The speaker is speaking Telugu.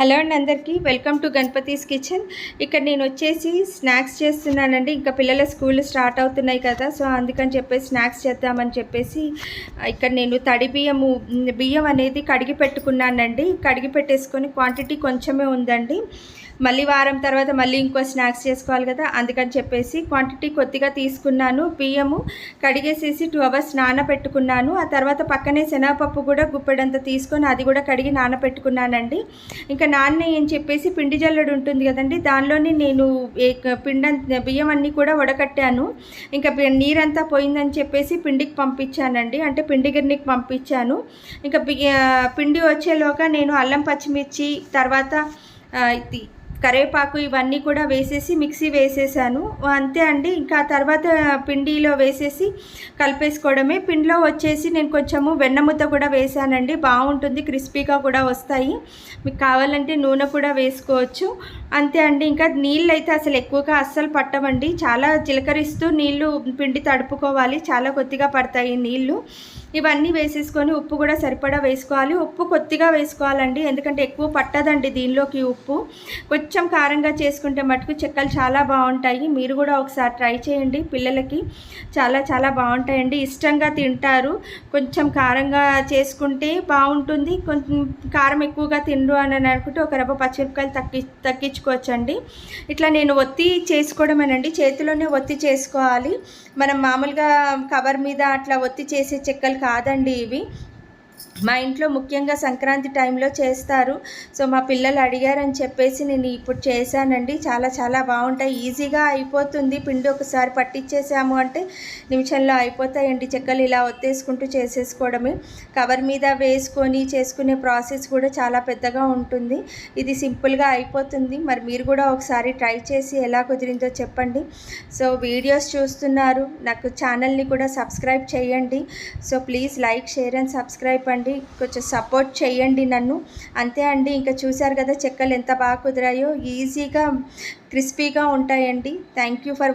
హలో అండి అందరికీ. Welcome to Ganapati's kitchen. ఇక్కడ నేను వచ్చేసి స్నాక్స్ చేస్తున్నానండి. ఇంకా పిల్లల స్కూల్ స్టార్ట్ అవుతున్నాయి కదా సో అందుకని చెప్పేసి స్నాక్స్ చేద్దామని చెప్పేసి ఇక్కడ నేను తడి బియ్యము బియ్యం అనేది కడిగి పెట్టుకున్నానండి. కడిగి పెట్టేసుకొని క్వాంటిటీ కొంచెమే ఉందండి. మళ్ళీ వారం తర్వాత మళ్ళీ ఇంకో స్నాక్స్ చేసుకోవాలి కదా అందుకని చెప్పేసి క్వాంటిటీ కొద్దిగా తీసుకున్నాను బియ్యము కడిగేసేసి టూ అవర్స్ నానబెట్టుకున్నాను ఆ తర్వాత పక్కనే శనగపప్పు కూడా గుప్పెడంత తీసుకొని అది కూడా కడిగి నానబెట్టుకున్నానండి ఇంకా నాన్న అని చెప్పేసి పిండి జల్లడు ఉంటుంది కదండి దానిలోని నేను పిండ బియ్యం అన్నీ కూడా వడకట్టాను. ఇంకా నీరంతా పోయిందని చెప్పేసి పిండికి పంపించానండి అంటే పిండి గిర్నికి పంపించాను. ఇంకా పిండి వచ్చేలోగా నేను అల్లం పచ్చిమిర్చి తర్వాత ఇది కరివేపాకు ఇవన్నీ కూడా వేసేసి మిక్సీ వేసేసాను. అంతే అండి. ఇంకా తర్వాత పిండిలో వేసేసి కలిపేసుకోవడమే. పిండిలో వచ్చేసి నేను కొంచెము వెన్నముద్ద కూడా వేసానండి. బాగుంటుంది. క్రిస్పీగా కూడా వస్తాయి. మీకు కావాలంటే నూనె కూడా వేసుకోవచ్చు. అంతే అండి. ఇంకా నీళ్ళు అయితే అసలు ఎక్కువగా అస్సలు పట్టవండి. చాలా చిలకరిస్తూ నీళ్ళు పిండి తడుపుకోవాలి. చాలా కొద్దిగా పడతాయి నీళ్ళు. ఇవన్నీ వేసేసుకొని ఉప్పు కూడా సరిపడా వేసుకోవాలి. ఉప్పు కొద్దిగా వేసుకోవాలండి. ఎందుకంటే ఎక్కువ పట్టదండి దీనిలోకి ఉప్పు. కొంచెం కారంగా చేసుకుంటే మటుకు చెక్కలు చాలా బాగుంటాయి. మీరు కూడా ఒకసారి ట్రై చేయండి. పిల్లలకి చాలా చాలా బాగుంటాయండి. ఇష్టంగా తింటారు. కొంచెం కారంగా చేసుకుంటే బాగుంటుంది. కొంచెం కారం ఎక్కువగా తిండు అని అనుకుంటే ఒక రవ్వ పచ్చిమిరపకాయలు తగ్గి తగ్గించుకోవచ్చండి. ఇట్లా నేను ఒత్తి చేసుకోవడమేనండి. చేతిలోనే ఒత్తి చేసుకోవాలి. మనం మామూలుగా కవర్ మీద అట్లా ఒత్తి చేసే చెక్కలు కాదండి ఇవి. మా ఇంట్లో ముఖ్యంగా సంక్రాంతి టైంలో చేస్తారు. సో మా పిల్లలు అడిగారని చెప్పేసి నేను ఇప్పుడు చేశానండి. చాలా చాలా బాగుంటాయి. ఈజీగా అయిపోతుంది. పిండి ఒకసారి పట్టించేసాము అంటే నిమిషంలో అయిపోతాయండి. చెక్కలు ఇలా ఒత్తేసుకుంటూ చేసేసుకోవడమే. కవర్ మీద వేసుకొని చేసుకునే ప్రాసెస్ కూడా చాలా పెద్దగా ఉంటుంది. ఇది సింపుల్గా అయిపోతుంది. మరి మీరు కూడా ఒకసారి ట్రై చేసి ఎలా కుదిరిందో చెప్పండి. సో వీడియోస్ చూస్తున్నారు. నాకు ఛానల్ని కూడా సబ్స్క్రైబ్ చేయండి. So please like share and subscribe అండి కొంచెం సపోర్ట్ చేయండి నన్ను. అంతే అండి ఇంకా చూశారు కదా చెక్కలు ఎంత బాగా కుదిరాయో. ఈజీగా క్రిస్పీగా ఉంటాయండి. Thank you for